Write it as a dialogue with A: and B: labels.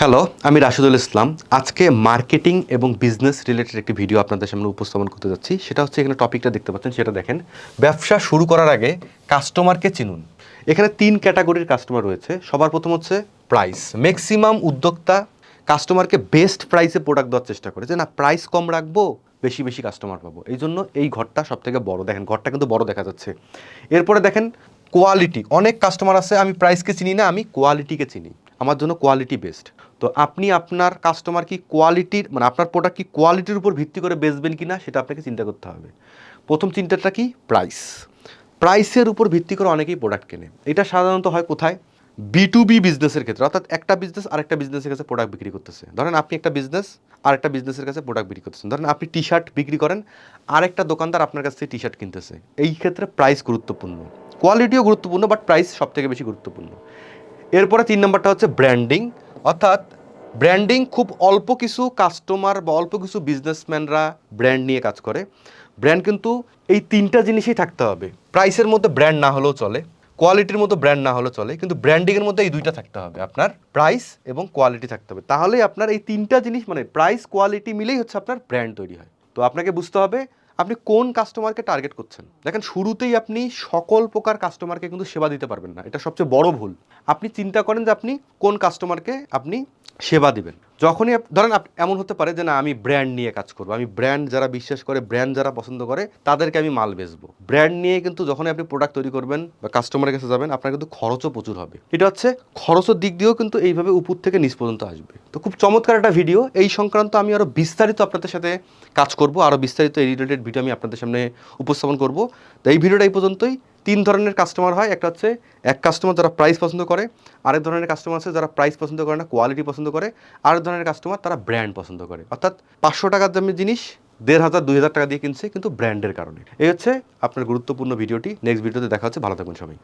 A: Hello আমি রাশিদুল ইসলাম। আজকে marketing এবং বিজনেস রিলেটেড একটি ভিডিও আপনাদের সামনে উপস্থাপন করতে যাচ্ছি। সেটা হচ্ছে এখানে টপিকটা দেখতে পাচ্ছেন, সেটা দেখেন। ব্যবসা শুরু করার আগে কাস্টমারকে চিনুন। এখানে তিন ক্যাটাগরির কাস্টমার রয়েছে। সবার প্রথম হচ্ছে প্রাইস ম্যাক্সিমাম উদ্যোক্তা কাস্টমারকে বেস্ট প্রাইসে প্রোডাক্ট দেওয়ার চেষ্টা করে। যে না প্রাইস কম রাখব, বেশি বেশি কাস্টমার পাবো। এই জন্য এই ঘরটা সব থেকে বড়। দেখেন, ঘরটা কিন্তু বড় দেখা যাচ্ছে। এরপরে দেখেন কোয়ালিটি অনেক কাস্টমার আছে, আমি প্রাইসকে চিনি না, আমি কোয়ালিটিকে চিনি। আমার জন্য কোয়ালিটি বেস্ট তো আপনি আপনার কাস্টমার কি কোয়ালিটির মানে আপনার প্রোডাক্ট কি কোয়ালিটির উপর ভিত্তি করে বেচবেন কি না সেটা আপনাকে চিন্তা করতে হবে। প্রথম চিন্তাটা কি? প্রাইস প্রাইসের উপর ভিত্তি করে অনেকেই প্রোডাক্ট কেনে। এটা সাধারণত হয় কোথায়? বি টু বি বিজনেসের ক্ষেত্রে। অর্থাৎ একটা বিজনেস আরেকটা বিজনেসের কাছে প্রোডাক্ট বিক্রি করতেছে। ধরেন আপনি একটা বিজনেস আর একটা বিজনেসের কাছে প্রোডাক্ট বিক্রি করতেছেন। ধরেন আপনি টি শার্ট বিক্রি করেন, আরেকটা দোকানদার আপনার কাছ থেকে টি শার্ট কিনতেছে। এই ক্ষেত্রে প্রাইস গুরুত্বপূর্ণ। কোয়ালিটিও গুরুত্বপূর্ণ বাট প্রাইস সব থেকে বেশি গুরুত্বপূর্ণ। এরপরে তিন নম্বরটা হচ্ছে ব্র্যান্ডিং অর্থাৎ ব্র্যান্ডিং খুব অল্প কিছু কাস্টমার বা অল্প কিছু বিজনেসম্যানরা ব্র্যান্ড নিয়ে কাজ করে। ব্র্যান্ড কিন্তু এই তিনটা জিনিসই থাকতে হবে। প্রাইসের মধ্যে ব্র্যান্ড না হলেও চলে কোয়ালিটির মতো ব্র্যান্ড না হলেও চলে, কিন্তু ব্র্যান্ডিংয়ের মধ্যে এই দুইটা থাকতে হবে। আপনার প্রাইস এবং কোয়ালিটি থাকতে হবে। তাহলেই আপনার এই তিনটা জিনিস মানে প্রাইস কোয়ালিটি মিলেই হচ্ছে আপনার ব্র্যান্ড তৈরি হয়। তো আপনাকে বুঝতে হবে আপনি কোন কাস্টমারকে টার্গেট করছেন? দেখেন, শুরুতেই আপনি সকল প্রকার কাস্টমারকে কিন্তু সেবা দিতে পারবেন না। এটা সবচেয়ে বড় ভুল। আপনি চিন্তা করেন যে আপনি কোন কাস্টমারকে আপনি সেবা দিবেন। যখনই ধরেন এমন হতে পারে যে না, আমি ব্র্যান্ড নিয়ে কাজ করব। আমি ব্র্যান্ড যারা বিশ্বাস করে ব্র্যান্ড যারা পছন্দ করে, তাদেরকে আমি মাল বেচবো। ব্র্যান্ড নিয়ে কিন্তু যখনই আপনি প্রোডাক্ট তৈরি করবেন বা কাস্টমারের কাছে যাবেন, আপনার কিন্তু খরচও প্রচুর হবে। এটা হচ্ছে খরচের দিক দিয়েও কিন্তু এইভাবে উপর থেকে নিচ পর্যন্ত আসবে। তো খুব চমৎকার একটা ভিডিও এই সংক্রান্ত আমি আরও বিস্তারিত আপনাদের সাথে কাজ করব। আরও বিস্তারিত এই রিলেটেড ভিডিও আমি আপনাদের সামনে উপস্থাপন করব। তো এই ভিডিওটা এই পর্যন্তই। তিন ধরনের কাস্টমার হয়। একটা হচ্ছে এক কাস্টমার যারা প্রাইস পছন্দ করে, আরেক ধরনের কাস্টমার আছে যারা প্রাইস পছন্দ করে না কোয়ালিটি পছন্দ করে, আরেক ধরনের কাস্টমার তারা ব্র্যান্ড পছন্দ করে। অর্থাৎ পাঁচশো টাকার দামের জিনিস দেড় হাজার, দুই হাজার টাকা দিয়ে কিনছে, কিন্তু ব্র্যান্ডের কারণে। এই হচ্ছে আপনার গুরুত্বপূর্ণ ভিডিওটি। নেক্সট ভিডিওতে দেখা হচ্ছে। ভালো থাকুন সবাই।